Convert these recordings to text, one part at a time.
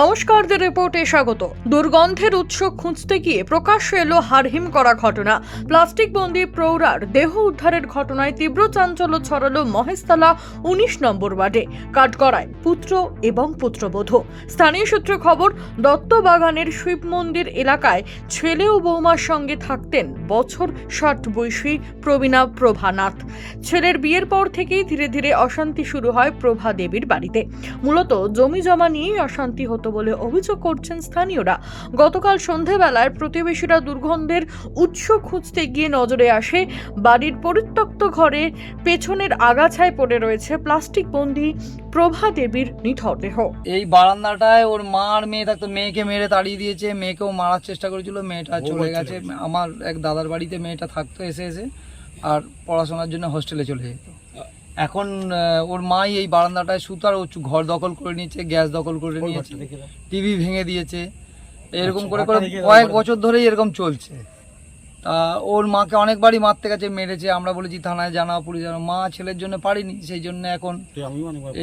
নমস্কার দ্য রিপোর্টে স্বাগত। দুর্গন্ধের উৎস খুঁজতে গিয়ে প্রকাশ্যে এলো হারহিম করা ঘটনা। প্লাস্টিক বন্দি প্রৌঢ়ার দেহ উদ্ধারের ঘটনায় তীব্র চাঞ্চল্য ছড়ালো মহেশতলা উনিশ নম্বর ওয়ার্ডে, কাঠগড়ায় পুত্র এবং পুত্রবধূ। স্থানীয় সূত্রে খবর দত্ত বাগানের শিব মন্দির এলাকায় ছেলে ও বৌমার সঙ্গে থাকতেন বছর ষাট বয়সী প্রবীণা প্রভানাথ। ছেলের বিয়ের পর থেকেই ধীরে ধীরে অশান্তি শুরু হয় প্রভা দেবীর বাড়িতে। মূলত জমি জমা নিয়েই অশান্তি হতো বলে অভিযোগ করছেন স্থানীয়রা। গতকাল সন্ধেবেলায় প্রতিবেশীরা দুর্গন্ধের উৎস খুঁজতে গিয়ে নজরে আসে বাড়ির পরিত্যক্ত ঘরে পেছনের আগাছায় পড়ে রয়েছে প্লাস্টিক বন্দি প্রভা দেবীর নিথর দেহ। এই বারান্দাটায় ওর মা আর মেয়ে থাকতো। মেয়েকে মেরে তাড়িয়ে দিয়েছে মেয়েকেও মারার চেষ্টা করেছিল মেয়েটা চলে গেছে। আমার এক দাদার বাড়িতে মেয়েটা থাকতো এসে এসে আর পড়াশোনার জন্য হোস্টেলে চলে যেত। এখন ওর মাই এই বারান্দাটায় সুতার ও ঘর দখল করে নিয়েছে গ্যাস দখল করে নিয়েছে টিভি ভেঙে দিয়েছে। এরকম করে করে কয়েক বছর ধরেই এরকম চলছে। তা ওর মাকে অনেকবারই মারতে গেছে মেরেছে। আমরা বলেছি থানায় জানা পুলিশ জানা মা ছেলের জন্য পারিনি সেই জন্য এখন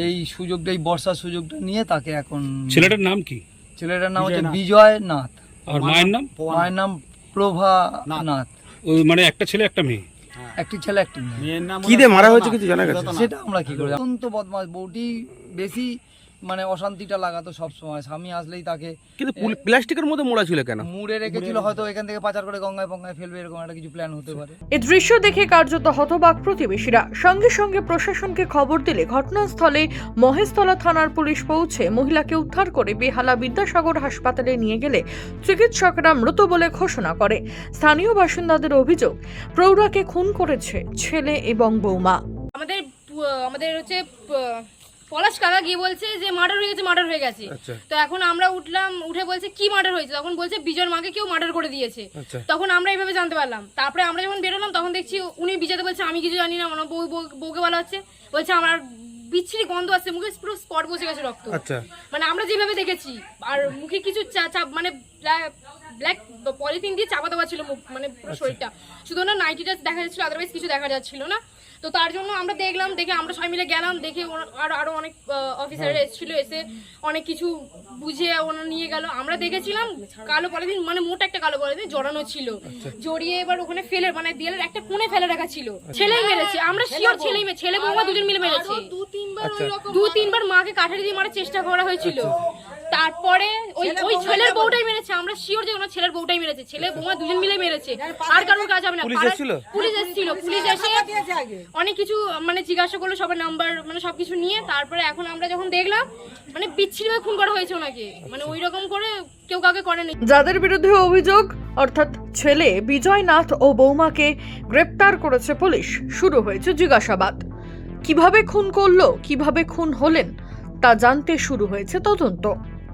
এই সুযোগটা এই বর্ষার সুযোগটা নিয়ে তাকে এখন ছেলেটার নাম কি? ছেলেটার নাম হচ্ছে বিজয় নাথ। আর মায়ের নাম? মায়ের নাম প্রভা নাথ। মানে একটা ছেলে একটা মেয়ে? একটি ছেলে একটি মেয়ে। কি দিয়ে মারা হয়েছে কিছু জানা গেছে? সেটা আমরা কি করি অত্যন্ত বদমাস বউটি বেশি মানে অশান্তিটা লাগাতো সব সময় স্বামী আসলেই তাকে কিন্তু প্লাস্টিকের মধ্যে মোড়া ছিল কেন? মুড়ে রেখেছিল হয়তো এখান থেকে পাচার করে গঙ্গায় পঙ্গায় ফেলবে এরকম একটা কিছু প্ল্যান হতে পারে। এ দৃশ্য দেখে কার্যত হতবাক প্রতিবেশীরা। সঙ্গে সঙ্গে প্রশাসনকে খবর দিলে ঘটনাস্থলে মহেশতলা থানার পুলিশ পৌঁছে মহিলাকে উদ্ধার করে বেহালা বিদ্যাসাগর হাসপাতালে নিয়ে গেলে চিকিৎসকরা মৃত বলে ঘোষণা করে। স্থানীয় বাসিন্দাদের অভিযোগ প্রৌঢ়াকে খুন করেছে ছেলে এবং বৌমা। আমাদের আমাদের হচ্ছে পলাশ কাকা গিয়ে বলছে যে মার্ডার হয়ে গেছে মার্ডার হয়ে গেছে। আচ্ছা। তো এখন আমরা উঠলাম উঠে বলছে কি মার্ডার হয়েছে? তখন বলছে বিজয়ের মাকে কেউ মার্ডার করে দিয়েছে। আচ্ছা। তখন আমরা এইভাবে জানতে পারলাম। তারপরে আমরা যখন বেরোলাম তখন দেখছি উনি বিজয়তে বলছে আমি কিছু জানি না আমার বউ বউ- বউকে বলা হচ্ছে বলছে আমার বিচ্ছিরি গন্ধ আসছে মুখে পুরো স্পট বসে গেছে রক্ত। আচ্ছা। মানে আমরা যেভাবে দেখেছি আর মুখে কিছু চাপ মানে ব্ল্যাক পলিথিন দিয়ে চাপা দেওয়া ছিল মুখ মানে পুরো শরীরটা। শুধু না নাইটিটা দেখা যাচ্ছিল আদারওয়াইজ কিছু দেখা যাচ্ছিল না। তো তার জন্য আমরা দেখলাম দেখে আমরা সবাই মিলে গেলাম দেখে আরও আরও অনেক অফিসার এসেছিল এসে অনেক কিছু বুঝিয়ে ওনারা নিয়ে গেল। আমরা দেখেছিলাম কালো পলিথিন মানে মোটা একটা কালো পলিথিন জড়ানো ছিল। জড়িয়ে এবার ওখানে ফেলে মানে দেয়ালের একটা কোণে ফেলে রাখা ছিল। ছেলেই মেরেছে আমরা শিওর ছেলেই মে- ছেলে বৌমা দুজন মিলে মেরেছে। দু তিনবার মাকে কাঠারি দিয়ে মারার চেষ্টা করা হয়েছিল। তারপরে ওই ওই ছেলের বউটাই মেরেছে আমরা শিওর যে ওনার ছেলের বউটাই মেরেছে। ছেলে বৌমা দুজন মিলে মেরেছে। আর কারোর কাজ হবে না। পুলিশ এসেছিল? পুলিশ এসেছিল। পুলিশ এসে অনেক কিছু মানে জিজ্ঞাসা করল সবার নাম্বার মানে সবকিছু নিয়ে। তারপরে এখন আমরা যখন দেখলাম মানে বিচ্ছিরি খুন করা হয়েছে ওনাকে। মানে ওই রকম করে কেউ কাউকে করেনি। যাদের বিরুদ্ধে অভিযোগ অর্থাৎ ছেলে বিজয়নাথ ও বৌমাকে গ্রেপ্তার করেছে পুলিশ শুরু হয়েছে জিজ্ঞাসাবাদ। কীভাবে খুন করল কীভাবে খুন হলেন তা জানতে শুরু হয়েছে তদন্ত।